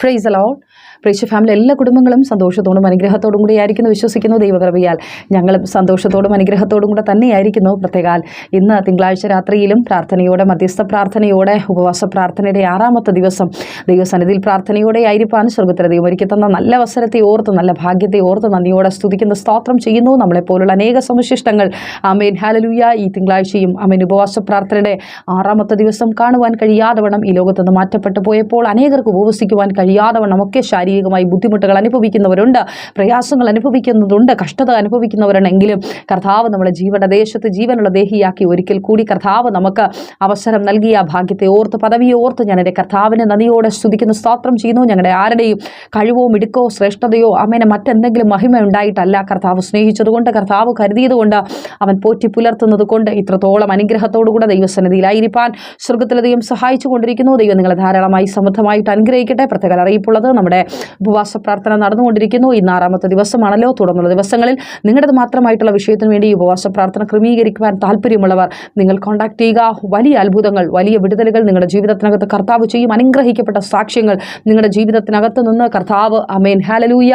Price alone പ്രേക്ഷ family എല്ലാ കുടുംബങ്ങളും സന്തോഷത്തോടും അനുഗ്രഹത്തോടും കൂടി ആയിരിക്കുന്നു. വിശ്വസിക്കുന്നു ദൈവകൃപയാൽ. ഞങ്ങളും സന്തോഷത്തോടും അനുഗ്രഹത്തോടും കൂടെ തന്നെയായിരിക്കുന്നു. പ്രത്യേകാൽ ഇന്ന് തിങ്കളാഴ്ച രാത്രിയിലും പ്രാർത്ഥനയോടെ മധ്യസ്ഥ പ്രാർത്ഥനയോടെ ഉപവാസ പ്രാർത്ഥനയുടെ ആറാമത്തെ ദിവസം ദൈവസന്നിധിയിൽ പ്രാർത്ഥനയോടെ ആയിരിക്കാൻ സ്വർഗത്തിലെ ദൈവം ഒരുക്കി തന്ന നല്ല അവസരത്തെ ഓർത്ത് നല്ല ഭാഗ്യത്തെ ഓർത്ത് നന്ദിയോടെ സ്തുതിക്കുന്ന സ്തോത്രം ചെയ്യുന്നു. നമ്മളെപ്പോലുള്ള അനേക സമശിഷ്ടങ്ങൾ അമേൻ ഹാലലൂയ ഈ തിങ്കളാഴ്ചയും അമേൻ ഉപവാസ പ്രാർത്ഥനയുടെ ആറാമത്തെ ദിവസം കാണുവാൻ കഴിയാതെ വണ്ണം ഈ ലോകത്തുനിന്ന് മാറ്റപ്പെട്ടു പോയപ്പോൾ അനേകർക്ക് ഉപവസിക്കുവാൻ വണ്ണം ഒക്കെ ശാരീരികമായി ബുദ്ധിമുട്ടുകൾ അനുഭവിക്കുന്നവരുണ്ട് പ്രയാസങ്ങൾ അനുഭവിക്കുന്നതുണ്ട് കഷ്ടത അനുഭവിക്കുന്നവരുണ്ടെങ്കിലും കർത്താവ് നമ്മളെ ജീവന്റെ ദേശത്ത് ജീവനുള്ള ദേഹിയാക്കി ഒരിക്കൽ കൂടി കർത്താവ് നമുക്ക് അവസരം നൽകിയ ഭാഗ്യത്തെ ഓർത്ത് പദവിയെ ഓർത്ത് ഞാൻ എന്റെ കർത്താവിനെ നദിയോടെ സ്തുതിക്കുന്ന സ്തോത്രം ചെയ്യുന്നു. ഞങ്ങളുടെ ആരുടെയും കഴിവോ മിടുക്കോ ശ്രേഷ്ഠതയോ അമ്മേനെ മറ്റെന്തെങ്കിലും മഹിമ ഉണ്ടായിട്ടല്ല കർത്താവ് സ്നേഹിച്ചതുകൊണ്ട് കർത്താവ് കരുതിയതുകൊണ്ട് അവൻ പോറ്റി പുലർത്തുന്നത് കൊണ്ട് ഇത്രത്തോളം അനുഗ്രഹത്തോടുകൂടെ ദൈവസന്നിധിയിലായിരിക്കാൻ സ്വർഗത്തിലധികം സഹായിച്ചു കൊണ്ടിരിക്കുന്നു. ദൈവം നിങ്ങളെ ധാരാളമായി സമൃദ്ധമായിട്ട് അനുഗ്രഹിക്കട്ടെ. പ്രത്യേക അറിയിപ്പുള്ളത്. നമ്മുടെ ഉപവാസ പ്രാർത്ഥന നടന്നുകൊണ്ടിരിക്കുന്നു. ഇന്ന് ആറാമത്തെ ദിവസമാണല്ലോ. തുടർന്നുള്ള ദിവസങ്ങളിൽ നിങ്ങളുടേത് മാത്രമായിട്ടുള്ള വിഷയത്തിന് വേണ്ടി ഈ ഉപവാസ പ്രാർത്ഥന ക്രമീകരിക്കുവാൻ താല്പര്യമുള്ളവർ നിങ്ങൾ കോൺടാക്ട് ചെയ്യുക. വലിയ അത്ഭുതങ്ങൾ വലിയ വിടുതലുകൾ നിങ്ങളുടെ ജീവിതത്തിനകത്ത് കർത്താവ് ചെയ്യും. അനുഗ്രഹിക്കപ്പെട്ട സാക്ഷ്യങ്ങൾ നിങ്ങളുടെ ജീവിതത്തിനകത്ത് നിന്ന് കർത്താവ്. അമേൻ ഹാലലൂയ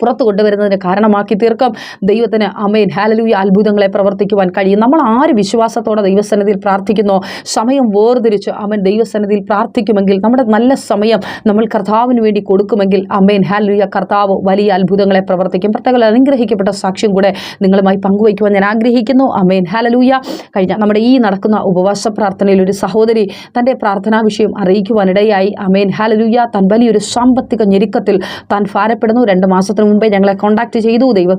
പുറത്തു കൊണ്ടുവരുന്നതിന് കാരണമാക്കി തീർക്കും. ദൈവത്തിന് അമേൻ ഹാലലൂയ അത്ഭുതങ്ങളെ പ്രവർത്തിക്കുവാൻ കഴിയും. നമ്മൾ ആര് വിശ്വാസത്തോടെ ദൈവസന്നിധിയിൽ പ്രാർത്ഥിക്കുന്നോ? സമയം വേർതിരിച്ച് അമ്മൻ ദൈവസന്നിധിയിൽ പ്രാർത്ഥിക്കുമെങ്കിൽ നമ്മുടെ നല്ല സമയം നമ്മൾ കർത്താവിന് വേണ്ടി കൊടുക്കുമെങ്കിൽ അമേൻ ഹാലലൂയ കർത്താവ് വലിയ അത്ഭുതങ്ങളെ പ്രവർത്തിക്കും. പ്രത്യേക അനുഗ്രഹിക്കപ്പെട്ട സാക്ഷ്യം കൂടെ നിങ്ങളുമായി പങ്കുവയ്ക്കുവാൻ ഞാൻ ആഗ്രഹിക്കുന്നു. അമേൻ ഹാലലൂയ കഴിഞ്ഞ നമ്മുടെ ഈ നടക്കുന്ന ഉപവാസ പ്രാർത്ഥനയിൽ ഒരു സഹോദരി തന്റെ പ്രാർത്ഥനാ വിഷയം അറിയിക്കുവാനിടയായി. അമേൻ ഹാലലൂയ താൻ വലിയൊരു സാമ്പത്തിക ഞെരുക്കത്തിൽ താൻ ഭാരപ്പെടുന്നു. രണ്ട് മാസത്തിന് മുമ്പേ ഞങ്ങളെ കോൺടാക്ട് ചെയ്തു. ദൈവ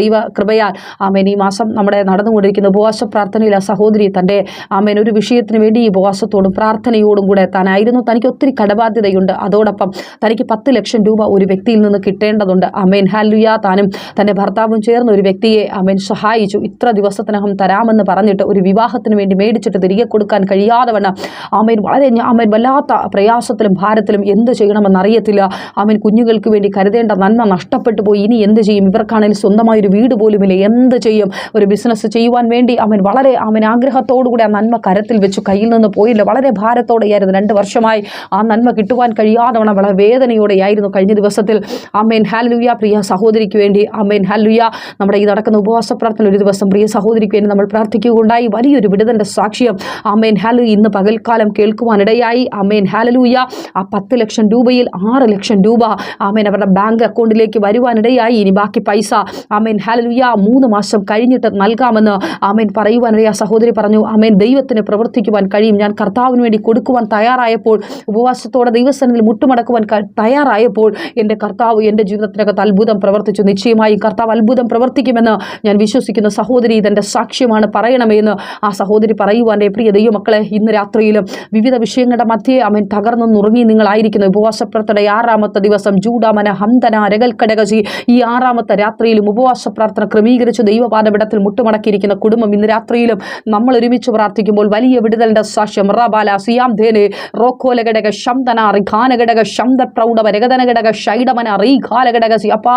ദൈവ കൃപയാൽ ആമേൻ. ഈ മാസം നമ്മുടെ നടന്നുകൊണ്ടിരിക്കുന്ന ഉപവാസ പ്രാർത്ഥനയിൽ ആ സഹോദരി തന്റെ ആമേൻ ഒരു വിഷയത്തിന് വേണ്ടി ഈ ഉപവാസത്തോടും പ്രാർത്ഥനയോടും കൂടെ താനായിരുന്നു. തനിക്ക് ഒത്തിരി കടബാധ്യതയുണ്ട്. അതോടൊപ്പം തനിക്ക് പത്ത് ലക്ഷം രൂപ ഒരു വ്യക്തിയിൽ നിന്ന് കിട്ടേണ്ടതുണ്ട്. അമേൻ ഹാലുയ താനും തന്റെ ഭർത്താവും ചേർന്ന് ഒരു വ്യക്തിയെ അമേൻ സഹായിച്ചു. ഇത്ര ദിവസത്തിനകം തരാമെന്ന് പറഞ്ഞിട്ട് ഒരു വിവാഹത്തിന് വേണ്ടി മേടിച്ചിട്ട് തിരികെ കൊടുക്കാൻ കഴിയാതെ വണ്ണം ആമേൻ വളരെ അമേൻ വല്ലാത്ത പ്രയാസത്തിലും ഭാരത്തിലും എന്ത് ചെയ്യണമെന്ന് അറിയത്തില്ല. ആമേൻ കുഞ്ഞുങ്ങൾക്ക് വേണ്ടി കരുതേണ്ട നന്മ നഷ്ടപ്പെട്ടു പോയി. ഇനി എന്ത് ചെയ്യും? ഇവർക്കാണെങ്കിൽ സ്വന്തമായ ഒരു വീട് പോലുമില്ല? എന്ത് ചെയ്യും? ഒരു ബിസിനസ് ചെയ്യുവാൻ വേണ്ടി അവൻ വളരെ അവൻ ആഗ്രഹത്തോടുകൂടി ആ നന്മ കരത്തിൽ വെച്ചു കയ്യിൽ നിന്ന് പോയില്ല. വളരെ ഭാരത്തോടെയായിരുന്നു രണ്ട് വർഷമായി ആ നന്മ കിട്ടുവാൻ കഴിയാതെ വണ്ണം വളരെ വേദനയോടെയായിരുന്നു കഴിഞ്ഞ ദിവസത്തിൽ. അമ്മേൻ ഹാലുയ പ്രിയ സഹോദരിക്ക് വേണ്ടി. അമ്മേൻ ഹാലുയ നമ്മുടെ ഈ നടക്കുന്ന ഉപവാസ പ്രാർത്ഥന ഒരു ദിവസം പ്രിയ സഹോദരിക്ക് വേണ്ടി നമ്മൾ പ്രാർത്ഥിക്കുകയുണ്ടായി. വലിയൊരു വിടുതന്റെ സാക്ഷ്യം. അമ്മേൻ ഹാലു ഇന്ന് പകൽക്കാലം കേൾക്കുവാനിടയായി. അമ്മേൻ ഹാലലൂയ ആ പത്ത് ലക്ഷം രൂപയിൽ ആറ് ലക്ഷം രൂപ ആമേൻ അവരുടെ ബാങ്ക് അക്കൗണ്ടിലേക്ക് വരുവാനിടയായി. ഇനി ബാക്കി പൈസ. ആമേൻ. ഹാലലുയ മൂന്ന് മാസം കഴിഞ്ഞിട്ട് നൽകാമെന്ന് ആമേൻ പറയുവാനിടയ സഹോദരി പറഞ്ഞു ആമേൻ. ദൈവത്തിന് പ്രവർത്തിക്കുവാൻ കഴിയും. ഞാൻ കർത്താവിന് വേണ്ടി കൊടുക്കുവാൻ തയ്യാറായപ്പോൾ ഉപവാസത്തോടെ ദൈവസ്ഥാനത്തിൽ മുട്ടുമടക്കുവാൻ തയ്യാറായപ്പോൾ എന്റെ കർത്താവ് എന്റെ ജീവിതത്തിനകത്ത് അത്ഭുതം പ്രവർത്തിച്ചു. നിശ്ചയമായും കർത്താവ് അത്ഭുതം പ്രവർത്തിക്കുമെന്ന് ഞാൻ വിശ്വസിക്കുന്ന. സഹോദരി ഇതെന്റെ സാക്ഷ്യമാണ്. പറയണമെന്ന് ആ സഹോദരി പറയുവാന്റെ പ്രിയ ദൈവമക്കളെ ഇന്ന് രാത്രിയിലും വിവിധ വിഷയങ്ങളുടെ മധ്യേ അമേൻ തകർന്നു നുറുങ്ങി നിങ്ങളായിരിക്കുന്നു. ഉപവാസപ്രത്തയുടെ ആറാമത്തെ ദിവസം ജൂഡാമന ഹന്തന ഈ ആറാമത്തെ രാത്രിയിലും ഉപവാസ പ്രാർത്ഥന ക്രമീകരിച്ച് ദൈവപാദപിടത്തിൽ മുട്ടുമടക്കിയിരിക്കുന്ന കുടുംബം ഇന്ന് രാത്രിയിലും നമ്മൾ ഒരുമിച്ച് പ്രാർത്ഥിക്കുമ്പോൾ വലിയ വിടുതലിന്റെ സാക്ഷ്യം റബാല സിയാം ധേനെ റോക്കോലഘടക ശംതന റിഖാനഘടക ശബ്ദ പ്രൗഢവ രഗതന ഘടക ഷൈഡമന റീഖാലഘടക സി അപ്പാ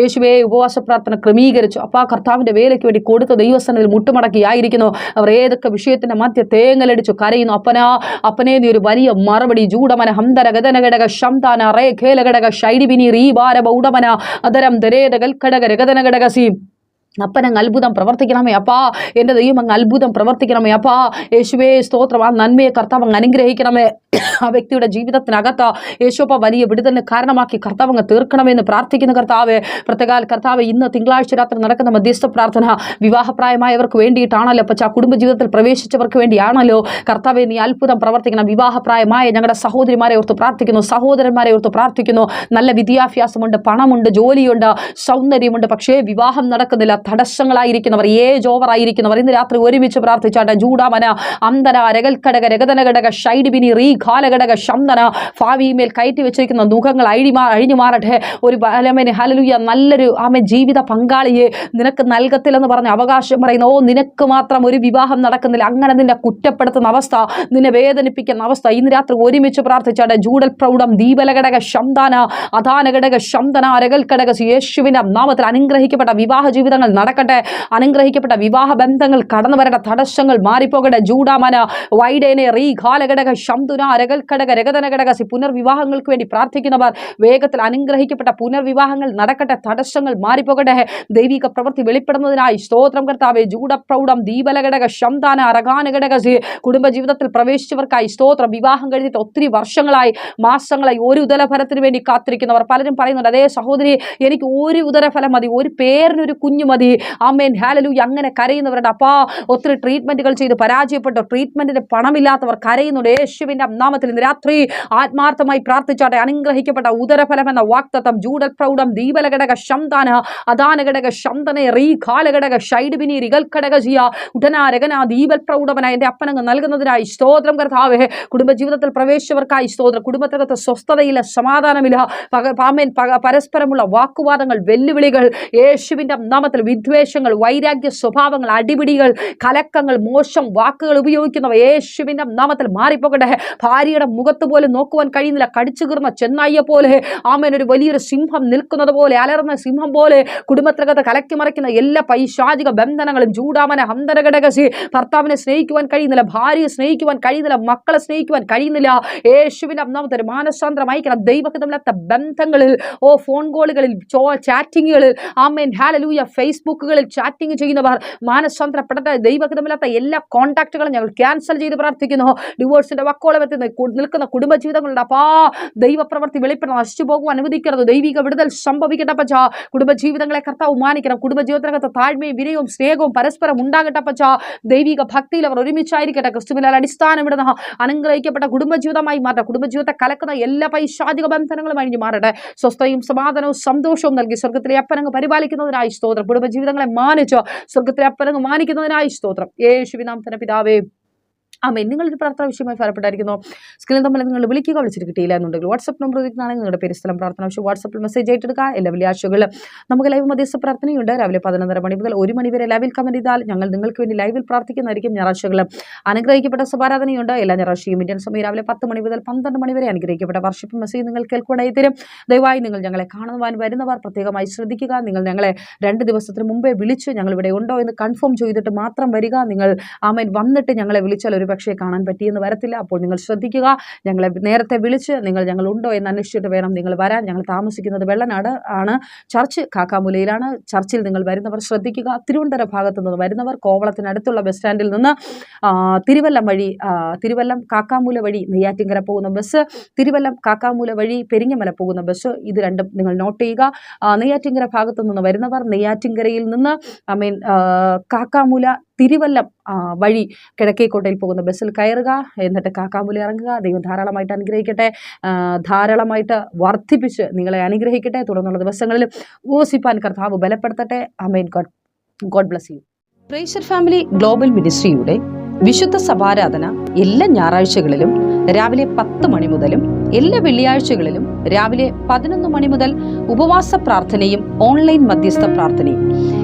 യേശുവേ ഉപവാസ പ്രാർത്ഥന ക്രമീകരിച്ചു അപ്പാ കർത്താവിന്റെ വേലയ്ക്ക് വേണ്ടി കൊടുത്ത ദൈവസനത്തിൽ മുട്ടുമടക്കിയായിരിക്കുന്നു അവർ ഏതൊക്കെ വിഷയത്തിന്റെ മധ്യ തേങ്ങലടിച്ചു കരയുന്നു. അപ്പനാ അപ്പനെ നീ ഒരു വലിയ മറുപടി ജൂഡമന ഹന്തര ഗതന ഘടക ശംതാന റേ ഖേലഘടക ഷൈഡിബിനി റീബാര ബൗഡമന അതരം ദരേദകൽ ഘടക രഗതനഘടകസി അപ്പനങ്ങ് അത്ഭുതം പ്രവർത്തിക്കണമേ അപ്പാ. എന്റെ ദൈവം അങ്ങ് അത്ഭുതം പ്രവർത്തിക്കണമേ അപ്പാ. യേശുവേ സ്തോത്രം. ആ നന്മയെ കർത്താവ് അങ്ങ് അനുഗ്രഹിക്കണമേ. ആ വ്യക്തിയുടെ ജീവിതത്തിനകത്ത് യേശോപ്പ വലിയ വിടുതലിന് കാരണമാക്കി കർത്താവ് അങ്ങ് തീർക്കണമെന്ന് പ്രാർത്ഥിക്കുന്ന കർത്താവ് പ്രത്യേകാൽ കർത്താവ് ഇന്ന് തിങ്കളാഴ്ച രാത്രി നടക്കുന്ന മധ്യസ്ഥ പ്രാർത്ഥന വിവാഹപ്രായമായവർക്ക് വേണ്ടിയിട്ടാണല്ലോ. അപ്പച്ച കുടുംബജീവിതത്തിൽ പ്രവേശിച്ചവർക്ക് വേണ്ടിയാണല്ലോ. കർത്താവ് നീ അത്ഭുതം പ്രവർത്തിക്കണം. വിവാഹപ്രായമായ ഞങ്ങളുടെ സഹോദരിമാരെ ഓർത്ത് പ്രാർത്ഥിക്കുന്നു. സഹോദരന്മാരെ ഓർത്ത് പ്രാർത്ഥിക്കുന്നു. നല്ല വിദ്യാഭ്യാസമുണ്ട് പണമുണ്ട് ജോലിയുണ്ട് സൗന്ദര്യമുണ്ട്. പക്ഷേ വിവാഹം നടക്കുന്നില്ല. തടസ്സങ്ങളായിരിക്കുന്നവർ ഏജ് ഓവർ ആയിരിക്കുന്നവർ ഇന്ന് രാത്രി ഒരുമിച്ച് പ്രാർത്ഥിച്ചാട്ടെ. ജൂഡാമന അന്തര രകൽക്കടക രഗതനഘടക ഷൈഡിബിനി റീ ഘാലഘടക ശംദന ഭാവിമേൽ കയറ്റി വെച്ചിരിക്കുന്ന ദുഃഖങ്ങൾ അഴിമാ അഴിഞ്ഞു മാറട്ടെ. ഒരു ബലമേന് ഹലലുയ നല്ലൊരു ആമേ ജീവിത പങ്കാളിയെ നിനക്ക് നൽകത്തില്ലെന്ന് പറഞ്ഞ് അവകാശം പറയുന്ന ഓ നിനക്ക് മാത്രം ഒരു വിവാഹം നടക്കുന്നില്ല. അങ്ങനെ നിന്നെ കുറ്റപ്പെടുത്തുന്ന അവസ്ഥ നിന്നെ വേദനിപ്പിക്കുന്ന അവസ്ഥ. ഇന്ന് രാത്രി ഒരുമിച്ച് പ്രാർത്ഥിച്ചാട്ടെ ജൂഡൽ പ്രൗഢം ദീപലഘടക ശംദാന അധാനഘടക ശംദന രകൽഘടക യേശുവിന്റെ നാമത്തിൽ അനുഗ്രഹിക്കപ്പെട്ട വിവാഹ ജീവിതങ്ങൾ നടക്കട്ടെ. അനുഗ്രഹിക്കപ്പെട്ട വിവാഹ ബന്ധങ്ങൾ കടന്നു വരട്ടെ. തടസ്സങ്ങൾ മാറിപ്പോകട്ടെ. ജൂഡാമന വൈഡേനെ റീ ഘാലഘടക ശംതുന രകൽ ഘടക രഗതന ഘടകസി പുനർവിവാഹങ്ങൾക്ക് വേണ്ടി പ്രാർത്ഥിക്കുന്നവർ വേഗത്തിൽ അനുഗ്രഹിക്കപ്പെട്ട പുനർവിവാഹങ്ങൾ നടക്കട്ടെ തടസ്സങ്ങൾ മാറിപ്പോകട്ടെ. ദൈവിക പ്രവൃത്തി വെളിപ്പെടുന്നതിനായി സ്തോത്രം കർത്താവെ ജൂഡപ്രൗഢം ദീപലഘടക ശംദാന അരഗാന ഘടകസി കുടുംബജീവിതത്തിൽ പ്രവേശിച്ചവർക്കായി സ്തോത്രം വിവാഹം കഴിഞ്ഞിട്ട് ഒത്തിരി വർഷങ്ങളായി മാസങ്ങളായി ഒരു ഉദരഫലത്തിന് വേണ്ടി കാത്തിരിക്കുന്നവർ പലരും പറയുന്നുണ്ട് അതേ സഹോദരി എനിക്ക് ഒരു ഉദരഫലം മതി ഒരു പേരിനൊരു കുഞ്ഞു മതി. അമ്മേൻ ഹാലലു അങ്ങനെ കരയുന്നവരുടെ അപ്പാ ഒത്തിരി ട്രീറ്റ്മെന്റുകൾ ചെയ്ത് പരാജയപ്പെട്ടു. ട്രീറ്റ്മെന്റിന് പണമില്ലാത്തവർ കരയുന്നുണ്ട്. യേശുവിന്റെ നാമത്തിൽ ഇന്ന് രാത്രി ആത്മാർത്ഥമായി പ്രാർത്ഥിച്ചാട്ടെ അനുഗ്രഹിക്കപ്പെട്ട ഉദരഫലം എന്ന വാക്തത്വം ജൂഡൽ പ്രൗഢം ദീപലഘടക ശംദാന അദാനഘടക ശന്തന റീ കാലഘടക ഷൈഡുബിനി റിഗൽ ഘടക ജിയ ഉടനാ രഗന ദീപൽ പ്രൗഢമന എന്റെ അപ്പനങ്ങ് നൽകുന്നതിനായി സ്തോത്രം കർത്താവേ. കുടുംബജീവിതത്തിൽ പ്രവേശിച്ചവർക്കായി സ്തോത്രം. കുടുംബത്തിനകത്ത് സ്വസ്ഥതയില്ല സമാധാനമില്ല പാമേൻ പരസ്പരമുള്ള വാക്കുവാദങ്ങൾ വെല്ലുവിളികൾ യേശുവിന്റെ നാമത്തിൽ വിദ്വേഷങ്ങൾ വൈരാഗ്യ സ്വഭാവങ്ങൾ അടിപിടികൾ കലക്കങ്ങൾ മോശം വാക്കുകൾ ഉപയോഗിക്കുന്നവ യേശുവിന്റെ നാമത്തിൽ മാറിപ്പോകട്ടെ. ഭാര്യയുടെ മുഖത്ത് പോലും നോക്കുവാൻ കഴിയുന്നില്ല. കടിച്ചു കീർന്ന ചെന്നായിയെ പോലെ ആമേൻ ഒരു വലിയൊരു സിംഹം നിൽക്കുന്നത് പോലെ അലർന്ന സിംഹം പോലെ കുടുംബത്തിനകത്ത് കലക്കി മറിക്കുന്ന എല്ലാ പൈശാചിക ബന്ധനങ്ങളും ചൂടാമന ഹന്തരഘടകസി ഭർത്താവിനെ സ്നേഹിക്കുവാൻ കഴിയുന്നില്ല ഭാര്യയെ സ്നേഹിക്കുവാൻ കഴിയുന്നില്ല മക്കളെ സ്നേഹിക്കുവാൻ കഴിയുന്നില്ല. യേശുവിന്റെ നാമത്തിൽ മാനസാന്തരം അയക്കണം ദൈവഹിതമില്ലാത്ത ബന്ധങ്ങളിൽ ഓ ഫോൺ കോളുകളിൽ ചാറ്റിങ്ങുകളിൽ ആമേൻ ഹാലലൂയ ഫേസ്ബുക്കുകളിൽ ചാറ്റിംഗ് ചെയ്യുന്നവർ മാനസാന്തരപ്പെട്ട ദൈവഹിതമില്ലാത്ത എല്ലാ കോൺടാക്റ്റുകളും ഞങ്ങൾ ക്യാൻസൽ ചെയ്ത് പ്രാർത്ഥിക്കുന്നു. ഡിവോഴ്സിന്റെ വക്കോളം നിൽക്കുന്ന കുടുംബജീവിതങ്ങളുടെ അപ്പാ ദൈവപ്രവർത്തി വെളിപ്പെടണം നശിച്ചു പോകുവാൻ അനുവദിക്കരുത്. ദൈവിക വിടുതൽ സംഭവിക്കട്ടെ പച്ച കുടുംബജീവിതങ്ങളെ കർത്താവ് മാനിക്കണം. കുടുംബജീവിതത്തിനകത്ത് താഴ്മയും വിനയവും സ്നേഹവും പരസ്പരം ഉണ്ടാകട്ടെ പച്ച ദൈവിക ഭക്തിയിൽ അവർ ഒരുമിച്ചായിരിക്കട്ടെ. ക്രിസ്തുവിനാൽ അടിസ്ഥാനമിടുന്ന അനുഗ്രഹിക്കപ്പെട്ട കുടുംബജീവിതമായി മാറട്ടെ. കുടുംബജീവിതത്തെ കലക്കുന്ന എല്ലാ പൈശാചിക ബന്ധനങ്ങളും അഴിഞ്ഞു മാറട്ടെ. സ്വസ്ഥയും സമാധാനവും സന്തോഷവും നൽകി സ്വർഗത്തിലെ അപ്പനങ്ങ് പരിപാലിക്കുന്നതിനായി സ്തോത്രം. കുടുംബജീവിതങ്ങളെ മാനിച്ചോ സ്വർഗത്തിലെ അപ്പനങ്ങ് മാനിക്കുന്നതിനായി സ്തോത്രം. യേശുവിനാം തന്നെ പിതാവേ ആമേ ഒരു പ്രാർത്ഥന വിഷയമായി ഫലപ്പെട്ടായിരിക്കുന്നു. സ്ക്രീൻ തമ്മിൽ നിങ്ങൾ വിളിക്കുക. വിളിച്ചിട്ട് കിട്ടിയില്ല എന്നുണ്ടെങ്കിൽ വാട്സപ്പ് നമ്പർ ഉപയോഗിക്കുന്നതാണെങ്കിൽ നിങ്ങളുടെ പേര് സ്ഥലം പ്രാർത്ഥന വിഷയം. വാട്സപ്പിൽ മെസ്സേജ് ആയിട്ടെടുക്കുക. എല്ലാ വെള്ളിയാഴ്ചകളിലും നമുക്ക് ലൈവ് മധ്യസ്ഥ പ്രാർത്ഥനയുണ്ട്. രാവിലെ പതിനൊന്നര മണി മുതൽ ഒരു മണി വരെ ലൈവിൽ കമന്റ് ചെയ്താൽ ഞങ്ങൾ നിങ്ങൾക്ക് വേണ്ടി ലൈവിൽ പ്രാർത്ഥിക്കുന്നതായിരിക്കും ഞായറാഴ്ചകൾ. അനുഗ്രഹിക്കപ്പെട്ട സഭാരാധനയുണ്ട് എല്ലാ ഞായറാഴ്ചയും ഇന്ത്യൻ സമയം രാവിലെ പത്ത് മണി മുതൽ പന്ത്രണ്ട് മണി വരെ അനുഗ്രഹിക്കപ്പെട്ട വർഷിപ്പ് മെസ്സേജ് നിങ്ങൾ കേൾക്കുവാനായി തരും. ദയവായി നിങ്ങൾ ഞങ്ങളെ കാണുവാൻ വരുന്നവർ പ്രത്യേകമായി ശ്രദ്ധിക്കുക. നിങ്ങൾ ഞങ്ങളെ രണ്ട് ദിവസത്തിന് മുമ്പേ വിളിച്ച് ഞങ്ങൾ ഇവിടെ ഉണ്ടോ എന്ന് കൺഫേം ചെയ്തിട്ട് മാത്രം വരിക. നിങ്ങൾ ആമേൻ വന്നിട്ട് ഞങ്ങളെ വിളിച്ചാൽ ഒരു പക്ഷേ കാണാൻ പറ്റിയെന്ന് വരത്തില്ല. അപ്പോൾ നിങ്ങൾ ശ്രദ്ധിക്കുക. ഞങ്ങളെ നേരത്തെ വിളിച്ച് നിങ്ങൾ ഞങ്ങൾ ഉണ്ടോ എന്ന് അന്വേഷിച്ചിട്ട് വേണം നിങ്ങൾ വരാൻ. ഞങ്ങൾ താമസിക്കുന്നത് വെള്ളനാട് ആണ്. ചർച്ച് കാക്കാമുലയിലാണ്. ചർച്ചിൽ നിങ്ങൾ വരുന്നവർ ശ്രദ്ധിക്കുക. തിരുവനന്തപുരം ഭാഗത്തു നിന്ന് വരുന്നവർ കോവളത്തിനടുത്തുള്ള ബസ് സ്റ്റാൻഡിൽ നിന്ന് തിരുവല്ലം വഴി തിരുവല്ലം കാക്കാമൂല വഴി നെയ്യാറ്റിങ്കര പോകുന്ന ബസ് തിരുവല്ലം കാക്കാമൂല വഴി പെരിങ്ങമല പോകുന്ന ബസ് ഇത് രണ്ടും നിങ്ങൾ നോട്ട് ചെയ്യുക. നെയ്യാറ്റിങ്കര ഭാഗത്തു നിന്ന് വരുന്നവർ നെയ്യാറ്റിങ്കരയിൽ നിന്ന് ഐ മീൻ കാക്കാമൂല തിരുവല്ലം വഴി കിഴക്കേക്കോട്ടയിൽ പോകുന്ന ബസ്സിൽ കയറുക എന്നിട്ട് കാക്കാമ്പുലി ഇറങ്ങുക. ദൈവം ധാരാളമായിട്ട് അനുഗ്രഹിക്കട്ടെ. ധാരാളമായിട്ട് വർദ്ധിപ്പിച്ച് നിങ്ങളെ അനുഗ്രഹിക്കട്ടെ. തുടർന്നുള്ള ദിവസങ്ങളിൽ ഓസിപ്പാൻ കർത്താവ് ബലപ്പെടുത്തട്ടെ. Amen God God bless you. പ്രേഷർ family global മിനിസ്ട്രിയുടെ വിശുദ്ധ സഭാരാധന എല്ലാ ഞായറാഴ്ചകളിലും രാവിലെ പത്ത് മണി മുതലും എല്ലാ വെള്ളിയാഴ്ചകളിലും രാവിലെ പതിനൊന്ന് മണി മുതൽ ഉപവാസ പ്രാർത്ഥനയും ഓൺലൈൻ മധ്യസ്ഥ പ്രാർത്ഥനയും.